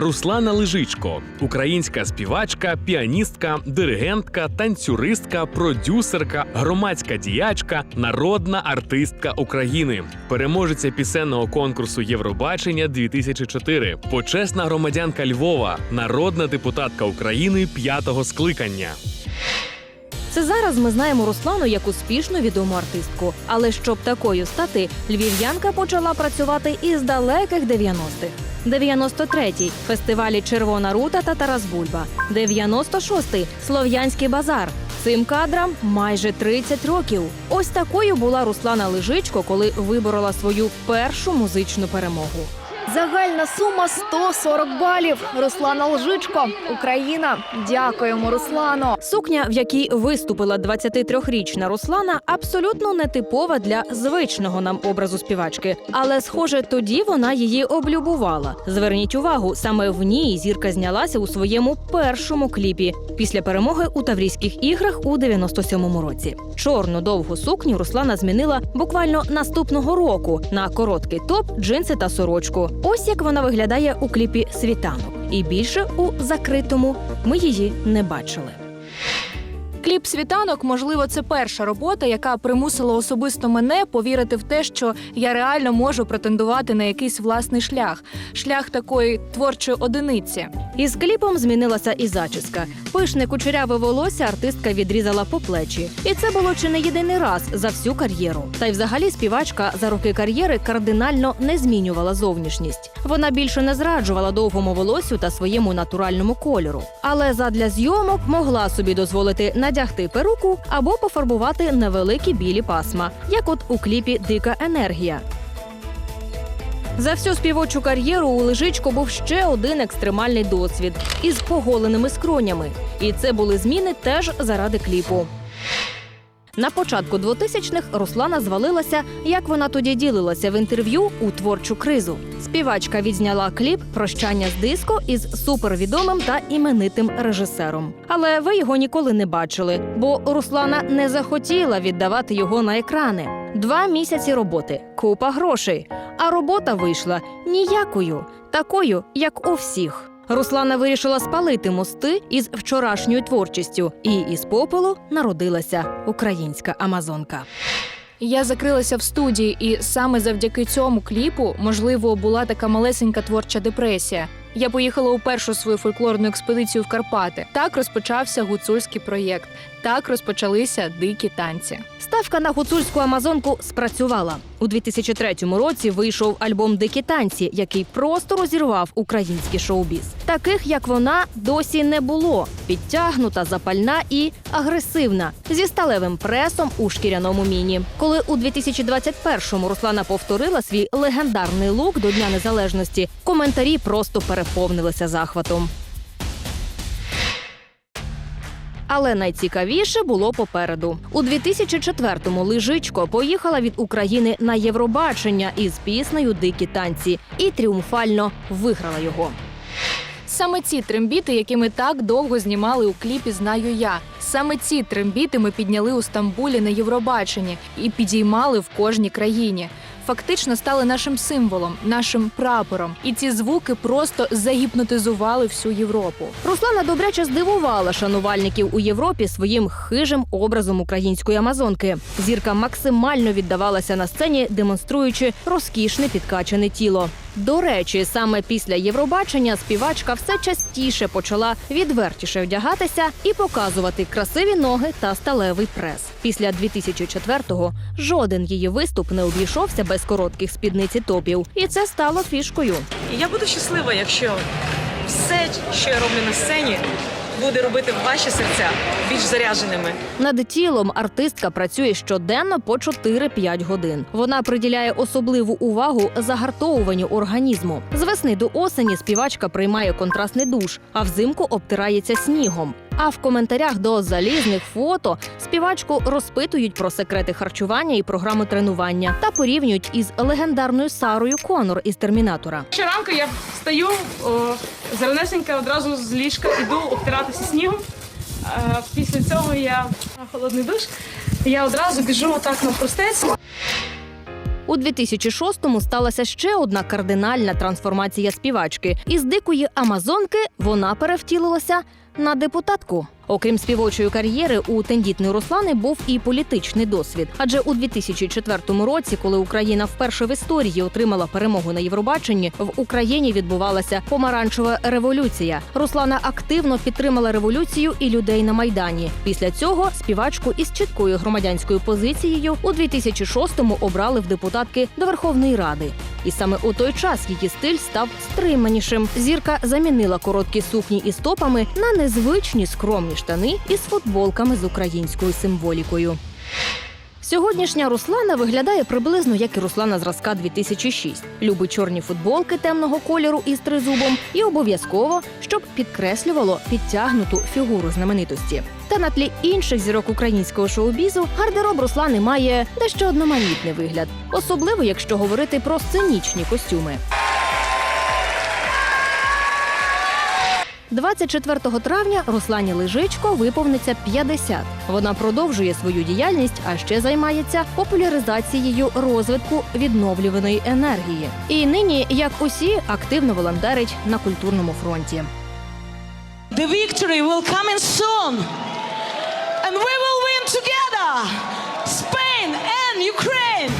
Руслана Лежичко, українська співачка, піаністка, диригентка, танцюристка, продюсерка, громадська діячка, народна артистка України, переможеця пісенного конкурсу Євробачення 2004, почесна громадянка Львова, народна депутатка України п'ятого скликання. Це зараз ми знаємо Руслану як успішну відому артистку. Але щоб такою стати, львів'янка почала працювати із далеких 90-х. 93-й – фестивалі Червона рута та Тарас Бульба. 96-й – Слов'янський базар. Цим кадрам майже 30 років. Ось такою була Руслана Лежичко, коли виборола свою першу музичну перемогу. Загальна сума 140 балів. Руслана Лжичко, Україна. Дякуємо, Руслано. Сукня, в якій виступила 23-річна Руслана, абсолютно нетипова для звичного нам образу співачки. Але, схоже, тоді вона її облюбувала. Зверніть увагу, саме в ній зірка знялася у своєму першому кліпі після перемоги у Таврійських іграх у 97-му році. Чорну довгу сукню Руслана змінила буквально наступного року на короткий топ, джинси та сорочку. Ось як вона виглядає у кліпі Світанок. І більше у закритому ми її не бачили. Кліп світанок, можливо, це перша робота, яка примусила особисто мене повірити в те, що я реально можу претендувати на якийсь власний шлях, шлях такої творчої одиниці. Із кліпом змінилася і зачіска. Пишне кучеряве волосся артистка відрізала по плечі. І це було чи не єдиний раз за всю кар'єру. Та й взагалі співачка за роки кар'єри кардинально не змінювала зовнішність. Вона більше не зраджувала довгому волосю та своєму натуральному кольору. Але задля зйомок могла собі дозволити надягти перуку або пофарбувати невеликі білі пасма, як от у кліпі Дика енергія. За всю співочу кар'єру у лежичку був ще один екстремальний досвід із поголеними скронями. І це були зміни теж заради кліпу. На початку 2000-х Руслана звалилася, як вона тоді ділилася в інтерв'ю у творчу кризу. Співачка відзняла кліп Прощання з диско із супервідомим та іменитим режисером. Але ви його ніколи не бачили, бо Руслана не захотіла віддавати його на екрани. Два місяці роботи, купа грошей. А робота вийшла ніякою, такою, як у всіх. Руслана вирішила спалити мости із вчорашньою творчістю, і із попелу народилася українська амазонка. Я закрилася в студії, і саме завдяки цьому кліпу, можливо, була така малесенька творча депресія. Я поїхала у першу свою фольклорну експедицію в Карпати. Так розпочався гуцульський проєкт. Так розпочалися дикі танці. Ставка на гуцульську амазонку спрацювала. У 2003 році вийшов альбом Дикі танці, який просто розірвав український шоу-біз. Таких як вона досі не було. Підтягнута, запальна і агресивна зі сталевим пресом у шкіряному міні. Коли у 2021-му Руслана повторила свій легендарний лук до Дня Незалежності, коментарі просто переповнилися захватом. Але найцікавіше було попереду. У 2004-му Лижичко поїхала від України на Євробачення із піснею Дикі танці і тріумфально виграла його. Саме ці трембіти, які ми так довго знімали у кліпі Знаю я. Саме ці трембіти ми підняли у Стамбулі на Євробаченні і підіймали в кожній країні. Фактично стали нашим символом, нашим прапором. І ці звуки просто загіпнотизували всю Європу. Руслана добряче здивувала шанувальників у Європі своїм хижим образом української амазонки. Зірка максимально віддавалася на сцені, демонструючи розкішне підкачане тіло. До речі, саме після Євробачення співачка все частіше почала відвертіше одягатися і показувати красиві ноги та сталевий прес. Після 2004-го жоден її виступ не обійшовся без коротких спідниць і топів, і це стало фішкою. Я буду щаслива, якщо все, що я роблю на сцені, буде робити ваші серця більш зарядженими. Над тілом артистка працює щоденно по 4-5 годин. Вона приділяє особливу увагу загартовуванню організму. З весни до осені співачка приймає контрастний душ, а взимку обтирається снігом. А в коментарях до залізних фото співачку розпитують про секрети харчування і програму тренування та порівнюють із легендарною Сарою Конор із термінатора. Щоранку я встаю зеленесенька одразу з ліжка іду обтиратися снігом. Після цього я на холодний душ. Я одразу біжу отак на простець. У 2006-му сталася ще одна кардинальна трансформація співачки. Із дикої амазонки вона перевтілилася на депутатку. Окрім співочої кар'єри, у тендітної Руслани був і політичний досвід. Адже у 2004 році, коли Україна вперше в історії отримала перемогу на Євробаченні, в Україні відбувалася помаранчева революція. Руслана активно підтримала революцію і людей на майдані. Після цього співачку із чіткою громадянською позицією у 2006-му обрали в депутатки до Верховної Ради. І саме у той час її стиль став стриманішим. Зірка замінила короткі сукні із топами на незвичні скромні штани із футболками з українською символікою. Сьогоднішня Руслана виглядає приблизно як і Руслана зразка 2006. Любить чорні футболки темного кольору із тризубом і обов'язково, щоб підкреслювало підтягнуту фігуру знаменитості. Та на тлі інших зірок українського шоу-бізу гардероб Руслани має дещо одноманітний вигляд, особливо якщо говорити про сценічні костюми. 24 травня Руслані Лежичко виповниться 50. Вона продовжує свою діяльність, а ще займається популяризацією розвитку відновлюваної енергії. І нині, як усі, активно волонтерить на культурному фронті. The victory will come in soon. And we will win together. Spain and Ukraine.